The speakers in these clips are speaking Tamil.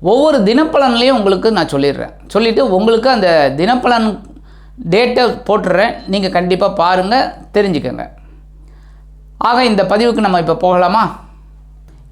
ஒவ்வொரு தினப்பலன்லேயும் உங்களுக்கு நான் சொல்லிடுறேன். சொல்லிவிட்டு உங்களுக்கு அந்த தினப்பலன் டேட்டை போட்டுடுறேன். நீங்கள் கண்டிப்பாக பாருங்கள் தெரிஞ்சுக்கோங்க. ஆக இந்த பதிவுக்கு நம்ம இப்போ போகலாமா?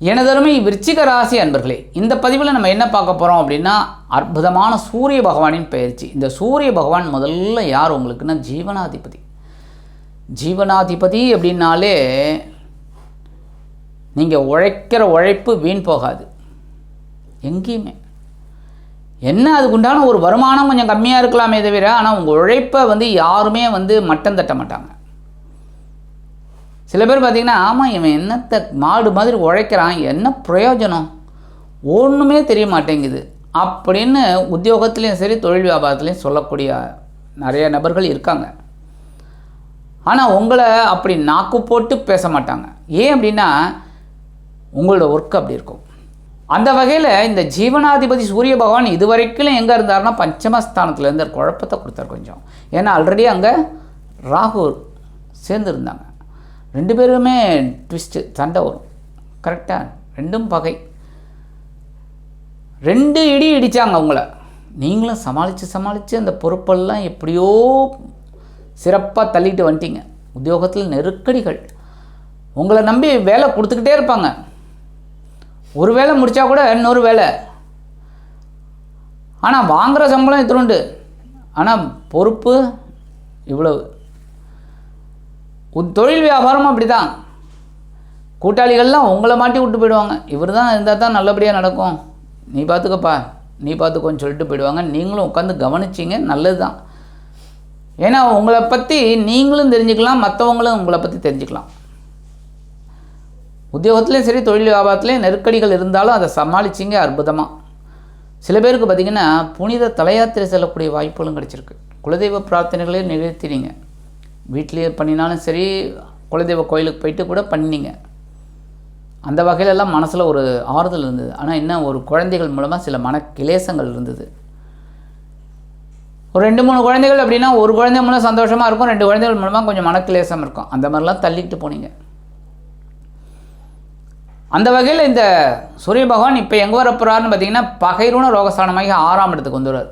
எனதருமை விருச்சிக ராசி அன்பர்களே இந்த பதிவில் நம்ம என்ன பார்க்க போகிறோம் அப்படின்னா அற்புதமான சூரிய பகவானின் பயிற்சி. இந்த சூரிய பகவான் முதல்ல யார் உங்களுக்குன்னா ஜீவனாதிபதி. ஜீவனாதிபதி அப்படின்னாலே நீங்கள் உழைக்கிற உழைப்பு வீண் போகாது. எங்கேயுமே. என்ன அதுக்குண்டான ஒரு வருமானம் கொஞ்சம் கம்மியாக இருக்கலாமே தவிர ஆனால் உங்கள் உழைப்பை வந்து யாருமே வந்து மட்டம் தட்ட மாட்டாங்க. சில பேர் பார்த்திங்கன்னா ஆமாம் இவன் என்னத்தை மாடு மாதிரி உழைக்கிறான் என்ன பிரயோஜனம்? ஒன்றுமே தெரிய மாட்டேங்குது. அப்படின்னு உத்தியோகத்துலேயும் சரி தொழில் வியாபாரத்துலேயும் சொல்லக்கூடிய நிறைய நபர்கள் இருக்காங்க. ஆனால் உங்களை அப்படி நாக்கு போட்டு பேச மாட்டாங்க. ஏன் அப்படின்னா உங்களோட ஒர்க் அப்படி இருக்கும். அந்த வகையில் இந்த ஜீவனாதிபதி சூரிய பகவான் இதுவரைக்கும் எங்கே இருந்தார்னா பஞ்சமஸ்தானத்தில் இருந்தார் குழப்பத்தை கொடுத்தார் கொஞ்சம். ஏன்னா ஆல்ரெடி அங்கே ராகு சேர்ந்துருந்தாங்க. ரெண்டு பேருமே ட்விஸ்ட்டு சண்டை வரும். கரெக்டாக ரெண்டும் பகை. ரெண்டு இடி இடித்தாங்க அவங்கள. நீங்களும் சமாளித்து சமாளித்து அந்த பொறுப்பெல்லாம் எப்படியோ சிறப்பாக தள்ளிட்டு வந்துட்டீங்க. உத்தியோகத்தில் நெருக்கடிகள். உங்களை நம்பி வேலை கொடுத்துக்கிட்டே இருப்பாங்க. ஒரு வேலை முடித்தா கூட இன்னொரு வேலை. ஆனால் வாங்குகிற சம்பளம் இத்தினுண்டு ஆனால் பொறுப்பு இவ்வளவு. உன் தொழில் வியாபாரமும் அப்படி தான் கூட்டாளிகள்லாம் உங்களை மாட்டி விட்டு போயிடுவாங்க. இவர் தான் இருந்தால் தான் நல்லபடியாக நடக்கும். நீ பார்த்துக்கப்பா நீ பார்த்துக்கோன்னு சொல்லிட்டு போயிடுவாங்க. நீங்களும் உட்காந்து கவனிச்சிங்க நல்லது தான் ஏன்னா உங்களை பற்றி நீங்களும் தெரிஞ்சுக்கலாம் மற்றவங்களும் உங்களை பற்றி தெரிஞ்சுக்கலாம். உத்தியோகத்துலேயும் சரி தொழில் வியாபாரத்துலேயும் நெருக்கடிகள் இருந்தாலும் அதை சமாளிச்சிங்க அற்புதமாக சில பேருக்கு பார்த்திங்கன்னா புனித தலையாத்திரை செல்லக்கூடிய வாய்ப்புகளும் கிடச்சிருக்கு. குலதெய்வ பிரார்த்தனைகளே நிகழ்த்தினீங்க. வீட்லேயே பண்ணினாலும் சரி குலதெய்வ கோயிலுக்கு போயிட்டு கூட பண்ணினீங்க. அந்த வகையிலெல்லாம் மனசில் ஒரு ஆறுதல் இருந்தது. ஆனால் என்ன ஒரு குழந்தைகள் மூலமாக சில மன கிளேசங்கள் இருந்தது. ஒரு ரெண்டு மூணு குழந்தைகள் அப்படின்னா ஒரு குழந்தை மூலம் சந்தோஷமாக இருக்கும் ரெண்டு குழந்தைகள் மூலமாக கொஞ்சம் மனக்கிலேசம் இருக்கும். அந்த மாதிரிலாம் தள்ளிட்டு போனீங்க. அந்த வகையில் இந்த சூரிய பகவான் இப்போ எங்கே வர பார்த்தீங்கன்னா பகைரூன ரோகஸ்தானமாக ஆறாம் இடத்துக்கு வந்துடுவார்.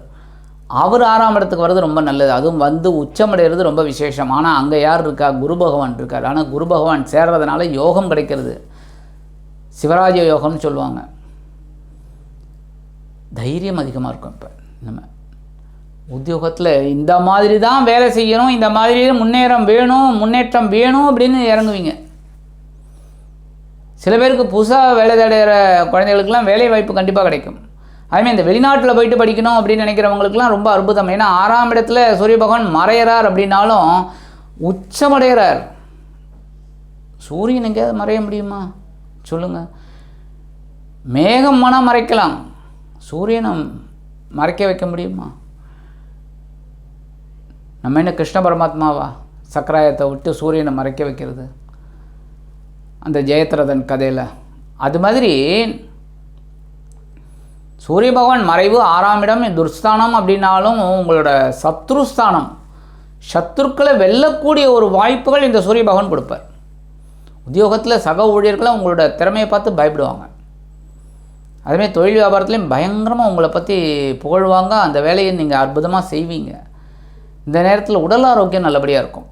அவர் ஆறாம் இடத்துக்கு வர்றது ரொம்ப நல்லது. அதுவும் வந்து உச்சமடைகிறது ரொம்ப விசேஷம். ஆனால் அங்கே யார் இருக்கா? குரு பகவான் இருக்கார். ஆனால் குரு பகவான் சேர்றதுனால யோகம் கிடைக்கிறது. சிவராஜ யோகம்னு சொல்லுவாங்க. தைரியம் அதிகமாக இருக்கும் இப்போ நம்ம. உத்தியோகத்தில் இந்த மாதிரி தான் வேலை செய்யணும் இந்த மாதிரி முன்னேறம் வேணும் முன்னேற்றம் வேணும் அப்படின்னு இறங்குவீங்க. சில பேருக்கு புதுசாக வேலை தேடுகிற குழந்தைகளுக்கெல்லாம் வேலை வாய்ப்பு கண்டிப்பாக கிடைக்கும். அதுமாதிரி இந்த வெளிநாட்டில் போயிட்டு படிக்கணும் அப்படின்னு நினைக்கிறவங்களுக்குலாம் ரொம்ப அற்புதம். ஏன்னா ஆறாம் இடத்துல சூரிய பகவான் மறையிறார் அப்படின்னாலும் உச்சமடைகிறார் சூரியன் எங்கேயாவது மறைய முடியுமா? சொல்லுங்கள் மேகம் மனம் மறைக்கலாம். சூரியனை மறைக்க வைக்க முடியுமா? நம்ம என்ன கிருஷ்ண பரமாத்மாவா? சக்கராயத்தை விட்டு சூரியனை மறைக்க வைக்கிறது. அந்த ஜெயத்ரதன் கதையில். அது மாதிரி சூரிய பகவான் மறைவு ஆறாம் இடம் துர்ஸ்தானம் அப்படின்னாலும் உங்களோட சத்ருஸ்தானம். சத்ருக்களை வெல்லக்கூடிய ஒரு வாய்ப்புகள் இந்த சூரிய பகவான் கொடுப்பார். உத்தியோகத்தில் சக ஊழியர்களை உங்களோட திறமையை பார்த்து பயப்படுவாங்க. அதுமாரி தொழில் வியாபாரத்துலேயும் பயங்கரமாக உங்களை பற்றி புகழ்வாங்க. அந்த வேலையை நீங்கள் அற்புதமாக செய்வீங்க. இந்த நேரத்தில் உடல் ஆரோக்கியம் நல்லபடியாக இருக்கும்.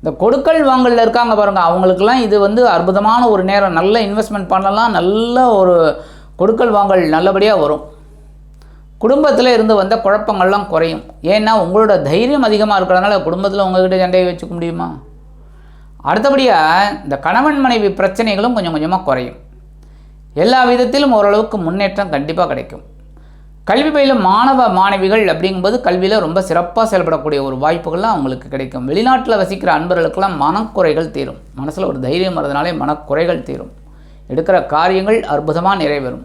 இந்த கொடுக்கல் வாங்கலில் இருக்காங்க பாருங்கள் அவங்களுக்கெல்லாம் இது வந்து அற்புதமான ஒரு நேரம். நல்ல இன்வெஸ்ட்மெண்ட் பண்ணலாம் நல்ல ஒரு கொடுக்கல் வாங்கல் நல்லபடியாக வரும். குடும்பத்தில் இருந்து வந்த குழப்பங்கள்லாம் குறையும். ஏன்னா உங்களோட தைரியம் அதிகமாக இருக்கிறதுனால குடும்பத்தில் உங்கள்கிட்ட சண்டையை வச்சுக்க முடியுமா? அடுத்தபடியாக இந்த கணவன் மனைவி பிரச்சனைகளும் கொஞ்சம் கொஞ்சமாக குறையும். எல்லா விதத்திலும் ஓரளவுக்கு முன்னேற்றம் கண்டிப்பாக கிடைக்கும். கல்வி பயிலும் மாணவ மாணவிகள் அப்படிங்கும்போது கல்வியில் ரொம்ப சிறப்பாக செயல்படக்கூடிய ஒரு வாய்ப்புகள்லாம் அவங்களுக்கு கிடைக்கும். வெளிநாட்டில் வசிக்கிற அன்பர்களுக்கெல்லாம் மனக்குறைகள் தீரும். மனசில் ஒரு தைரியம் வரதுனாலே மனக்குறைகள் தீரும். எடுக்கிற காரியங்கள் அற்புதமாக நிறைவேறும்.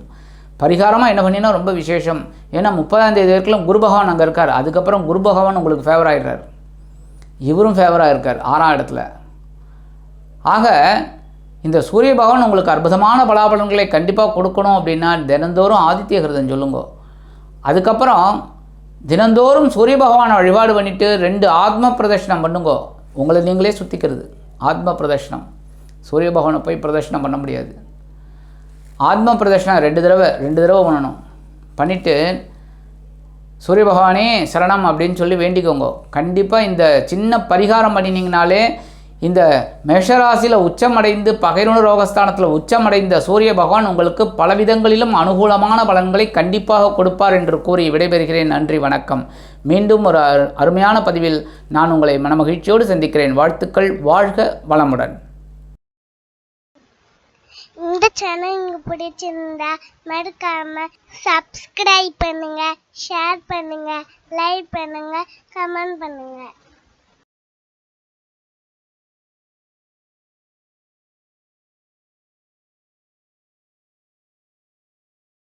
பரிகாரமாக என்ன பண்ணினா ரொம்ப விசேஷம். ஏன்னா முப்பதாம் தேதி வரைக்கும் குரு பகவான் அங்கே இருக்கார். அதுக்கப்புறம் குரு பகவான் உங்களுக்கு ஃபேவர் ஆகிடுறார் இவரும் ஃபேவராக இருக்கார் ஆறாம் இடத்துல. ஆக இந்த சூரிய பகவான் உங்களுக்கு அற்புதமான பலாபலன்களை கண்டிப்பாக கொடுக்கணும் அப்படின்னா தினந்தோறும் ஆதித்ய கிருதன் சொல்லுங்க. அதுக்கப்புறம் தினந்தோறும் சூரிய பகவானை வழிபாடு பண்ணிவிட்டு ரெண்டு ஆத்ம பிரதர்ஷனம் பண்ணுங்கோ. உங்களை நீங்களே சுற்றிக்கிறது ஆத்ம பிரதர்ஷனம் சூரிய பகவானை போய் பிரதர்ஷனம் பண்ண முடியாது. ஆத்ம பிரதர்ஷனம் ரெண்டு தடவை ரெண்டு தடவை பண்ணணும். பண்ணிவிட்டு சூரிய பகவானே சரணம் அப்படின்னு சொல்லி வேண்டிக்கோங்க. கண்டிப்பாக இந்த சின்ன பரிகாரம் பண்ணினீங்கனாலே இந்த மேஷராசியில் உச்சமடைந்து பகைருண ரோகஸ்தானத்தில் உச்சமடைந்த சூரிய பகவான் உங்களுக்கு பலவிதங்களிலும் அனுகூலமான பலன்களை கண்டிப்பாக கொடுப்பார் என்று கூறி விடைபெறுகிறேன். நன்றி வணக்கம். மீண்டும் ஒரு அரு- அருமையான பதிவில் நான் உங்களை மனமகிழ்ச்சியோடு சந்திக்கிறேன். வாழ்த்துக்கள் வாழ்க வளமுடன். இந்த சேனல் உங்களுக்கு பிடிச்சிருந்தா மறக்காம சப்ஸ்கிரைப் பண்ணுங்க ஷேர் பண்ணுங்க லைக் பண்ணுங்க கமெண்ட் பண்ணுங்க.